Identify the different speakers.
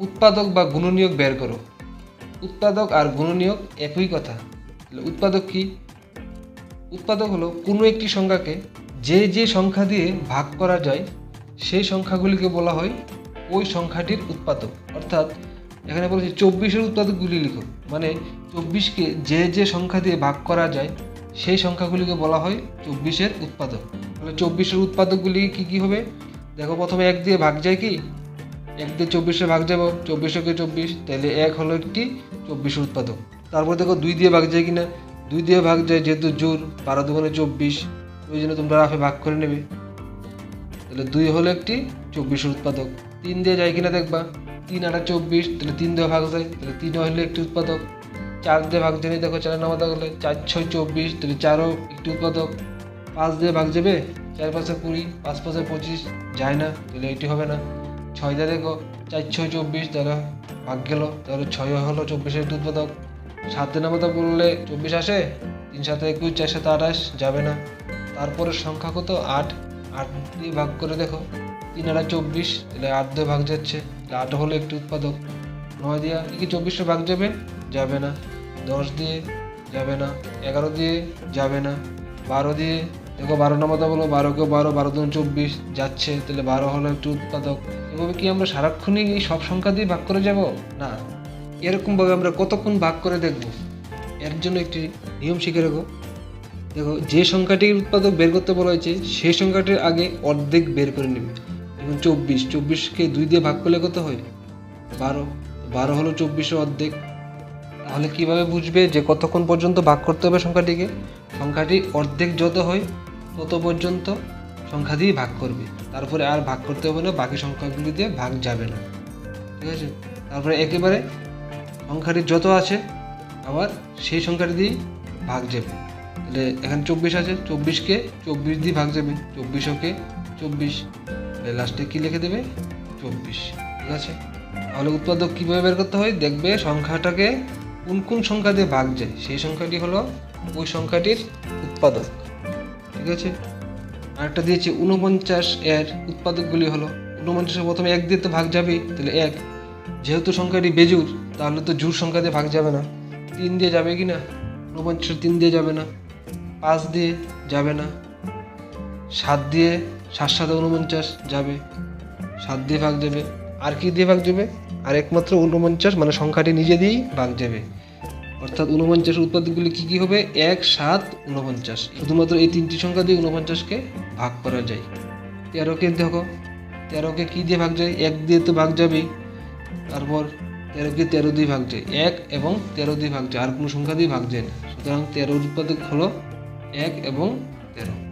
Speaker 1: উৎপাদক বা গুণনীয়ক বের করো। উৎপাদক আর গুণনীয়ক একই কথা। উৎপাদক কি? উৎপাদক হলো কোনো একটি সংখ্যাকে যে যে সংখ্যা দিয়ে ভাগ করা যায়, সেই সংখ্যাগুলিকে বলা হয় ওই সংখ্যাটির উৎপাদক। অর্থাৎ এখানে বলেছে চব্বিশের উৎপাদকগুলি লিখো। মানে চব্বিশকে যে যে সংখ্যা দিয়ে ভাগ করা যায়, সেই সংখ্যাগুলিকে বলা হয় চব্বিশের উৎপাদক। তাহলে চব্বিশের উৎপাদকগুলি কি কি হবে? দেখো প্রথমে এক দিয়ে ভাগ যায় কি? এক দিয়ে চব্বিশে ভাগ যাব চব্বিশকে চব্বিশ? তাহলে এক হলো একটি চব্বিশের উৎপাদক। তারপর দেখো দুই দিয়ে ভাগ যায় কিনা? দুই দিয়ে ভাগ যায় যেহেতু জোর বারো দুগুণে চব্বিশ ওই জন্য তোমরা রাফে ভাগ করে নেবে। তাহলে দুই হলো একটি চব্বিশের উৎপাদক। তিন দিয়ে যায় কিনা দেখবা? তিন আটা চব্বিশ, তাহলে তিন দিয়ে ভাগ যায়, তাহলে তিন হলো একটি উৎপাদক। চার দিয়ে ভাগ জানি দেখো চারের নামাতে গেলে চার, ছয়, চব্বিশ, তাহলে চারও একটি উৎপাদক। পাঁচ দিয়ে ভাগ যাবে, চার পাঁচে কুড়ি, পাঁচ পাঁচে পঁচিশ, যায় না, তাহলে এটি হবে না। ছয় দেখো চার ছয় চব্বিশ তাহলে ভাগ গেল তাহলে ছয় হলো চব্বিশের একটি উৎপাদক। সাত দিনের মতো বললে চব্বিশ আসে, তিন সাথে একুশ, চার সাথে আঠাশ, যাবে না। তারপরে সংখ্যা কত? আট। আট দিয়ে ভাগ করে দেখো, তিন আটা চব্বিশ, তাহলে আট দিয়ে ভাগ যাচ্ছে। তাহলে আট হলো একটি উৎপাদক। নয় দিয়ে কি চব্বিশে ভাগ যাবে? যাবে না। দশ দিয়ে যাবে না। এগারো দিয়ে যাবে না। বারো দিয়ে, দেখো বারো নামাতে বলো, বারোকে বারো বারো দুন চব্বিশ, যাচ্ছে। তাহলে বারো হলো একটি উৎপাদক। এভাবে কি আমরা সারাক্ষণই এই সব সংখ্যা দিয়ে ভাগ করে যাব? না। এরকমভাবে আমরা কতক্ষণ ভাগ করে দেখব? এর জন্য একটি নিয়ম শিখে রাখো। দেখো, যে সংখ্যাটির উৎপাদক বের করতে বলা হয়েছে, সেই সংখ্যাটির আগে অর্ধেক বের করে নেবে। এবং চব্বিশ। চব্বিশকে দুই দিয়ে ভাগ করলে কত হয়? বারো। বারো হলো চব্বিশে অর্ধেক। তাহলে কীভাবে বুঝবে যে কতক্ষণ পর্যন্ত ভাগ করতে হবে সংখ্যাটিকে? সংখ্যাটি অর্ধেক যত হয়, তত পর্যন্ত সংখ্যা দিয়ে ভাগ করবে। তারপরে আর ভাগ করতে হবে না, বাকি সংখ্যাগুলি দিয়ে ভাগ যাবে না। ঠিক আছে? তারপরে একেবারে সংখ্যাটি যত আছে, আবার সেই সংখ্যাটি দিয়েই ভাগ যাবে। তাহলে এখানে চব্বিশ আছে, চব্বিশকে চব্বিশ দিয়ে ভাগ যাবে। চব্বিশকে চব্বিশ। লাস্টে কী লিখে দেবে? চব্বিশ। ঠিক আছে? তাহলে উৎপাদক কীভাবে বের করতে হয়? দেখবে সংখ্যাটাকে কোন কোন সংখ্যা দিয়ে ভাগ যায়, সেই সংখ্যাটি হলো ওই সংখ্যাটির উৎপাদক। ঠিক আছে? আরেকটা দিয়েছি উনপঞ্চাশ এর উৎপাদকগুলি হলো। উনপঞ্চাশের প্রথমে এক দিয়ে তো ভাগ যাবেই, তাহলে এক। যেহেতু সংখ্যাটি বেজুর, তাহলে তো জোর সংখ্যা দিয়ে ভাগ যাবে না। তিন দিয়ে যাবে কি না? উনপঞ্চাশ তিন দিয়ে যাবে না। পাঁচ দিয়ে যাবে না। সাত দিয়ে সাত সাথে উনপঞ্চাশ যাবে। সাত দিয়ে ভাগ যাবে। আর কি দিয়ে ভাগ যাবে? আর একমাত্র উনপঞ্চাশ মানে সংখ্যাটি নিজে দিয়েই ভাগ যাবে। অর্থাৎ উনপঞ্চাশের উৎপাদকগুলি কী কী হবে? এক, সাত উনপঞ্চাশ শুধুমাত্র এই তিনটি সংখ্যা দিয়ে উনপঞ্চাশকে ভাগ করা যায়। তেরোকে দেখো, তেরোকে কী দিয়ে ভাগ যায়? এক দিয়ে তো ভাগ যাবেই। তারপর তেরোকে তেরো দিয়ে ভাগ যায়। এক এবং তেরো দিয়ে ভাগ যায়। আর কোনো সংখ্যা দিয়ে ভাগ যায় না। সুতরাং তেরোর উৎপাদক হলো এক এবং তেরো।